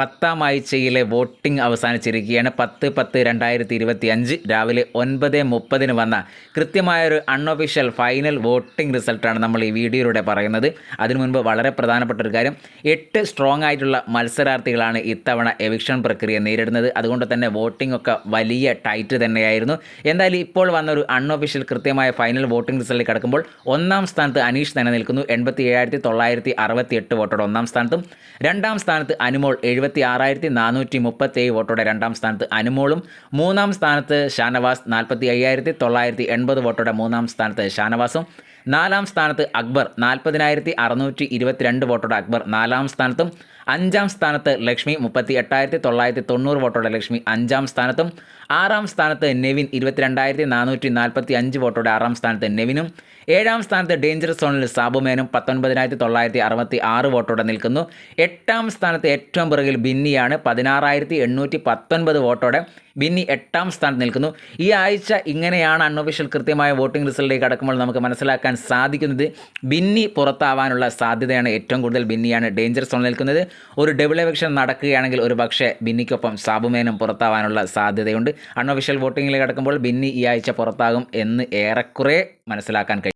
പത്താം ആഴ്ചയിലെ വോട്ടിംഗ് അവസാനിച്ചിരിക്കുകയാണ്. പത്ത് പത്ത് രണ്ടായിരത്തി ഇരുപത്തി അഞ്ച് രാവിലെ ഒൻപത് മുപ്പതിന് വന്ന കൃത്യമായൊരു അൺഒഫീഷ്യൽ ഫൈനൽ വോട്ടിംഗ് റിസൾട്ടാണ് നമ്മൾ ഈ വീഡിയോയിലൂടെ പറയുന്നത്. അതിനു മുൻപ് വളരെ പ്രധാനപ്പെട്ട ഒരു കാര്യം എട്ട് സ്ട്രോങ് ആയിട്ടുള്ള മത്സരാർത്ഥികളാണ് ഇത്തവണ എവിക്ഷൻ പ്രക്രിയ നേരിടുന്നത്. അതുകൊണ്ട് തന്നെ വോട്ടിംഗ് ഒക്കെ വലിയ ടൈറ്റ് തന്നെയായിരുന്നു. എന്തായാലും ഇപ്പോൾ വന്നൊരു അൺഒഫീഷ്യൽ കൃത്യമായ ഫൈനൽ വോട്ടിംഗ് റിസൾട്ട് കിടക്കുമ്പോൾ ഒന്നാം സ്ഥാനത്ത് അനീഷ് തന്നെ നിൽക്കുന്നു എൺപത്തി ഏഴായിരത്തി തൊള്ളായിരത്തി അറുപത്തി എട്ട് വോട്ടോടെ ഒന്നാം സ്ഥാനത്തും. രണ്ടാം സ്ഥാനത്ത് അനുമോൾ എഴുപത്തി ആറായിരത്തി നാനൂറ്റി മുപ്പത്തേഴ് വോട്ടോടെ രണ്ടാം സ്ഥാനത്ത് അനുമോളും. മൂന്നാം സ്ഥാനത്ത് ഷാനവാസ് നാൽപ്പത്തി അയ്യായിരത്തി തൊള്ളായിരത്തി എൺപത് വോട്ടോടെ മൂന്നാം സ്ഥാനത്ത് ഷാനവാസും നാലാം സ്ഥാനത്ത് അക്ബർ നാൽപ്പതിനായിരത്തി അറുന്നൂറ്റി ഇരുപത്തിരണ്ട് വോട്ടോടെ അക്ബർ നാലാം സ്ഥാനത്തും അഞ്ചാം സ്ഥാനത്ത് ലക്ഷ്മി മുപ്പത്തി എട്ടായിരത്തി തൊള്ളായിരത്തി തൊണ്ണൂറ് വോട്ടോടെ ലക്ഷ്മി അഞ്ചാം സ്ഥാനത്തും. ആറാം സ്ഥാനത്ത് നെവിൻ ഇരുപത്തിരണ്ടായിരത്തി നാനൂറ്റി നാൽപ്പത്തി അഞ്ച് വോട്ടോടെ ആറാം സ്ഥാനത്ത് നെവിനും. ഏഴാം സ്ഥാനത്ത് ഡേഞ്ചർ സോണിൽ സാബുമേനും പത്തൊൻപതിനായിരത്തി തൊള്ളായിരത്തി അറുപത്തി ആറ് വോട്ടോടെ നിൽക്കുന്നു. എട്ടാം സ്ഥാനത്ത് ഏറ്റവും പിറകിൽ ബിന്നിയാണ് പതിനാറായിരത്തി എണ്ണൂറ്റി പത്തൊൻപത് വോട്ടോടെ ബിന്നി എട്ടാം സ്ഥാനത്ത് നിൽക്കുന്നു. ഈ ആഴ്ച ഇങ്ങനെയാണ് അൺഒഫീഷ്യൽ കൃത്യമായ വോട്ടിംഗ് റിസൾട്ടിലേക്ക് കടക്കുമ്പോൾ നമുക്ക് മനസ്സിലാക്കാൻ സാധിക്കുന്നത്. ബിന്നി പുറത്താവാനുള്ള സാധ്യതയാണ് ഏറ്റവും കൂടുതൽ ബിന്നിയാണ് ഡേഞ്ചർ സോണിൽ നിൽക്കുന്നത്. ഒരു ഡബിൾ നടക്കുകയാണെങ്കിൽ ഒരു പക്ഷേ ബിന്നിക്കൊപ്പം സാബുമേനും പുറത്താവാനുള്ള സാധ്യതയുണ്ട്. അൺഒഫീഷ്യൽ വോട്ടിങ്ങിലേക്ക് കടക്കുമ്പോൾ ബിന്നി ഈ ആഴ്ച പുറത്താകും എന്ന് ഏറെക്കുറെ മനസ്സിലാക്കാൻ കഴിയും.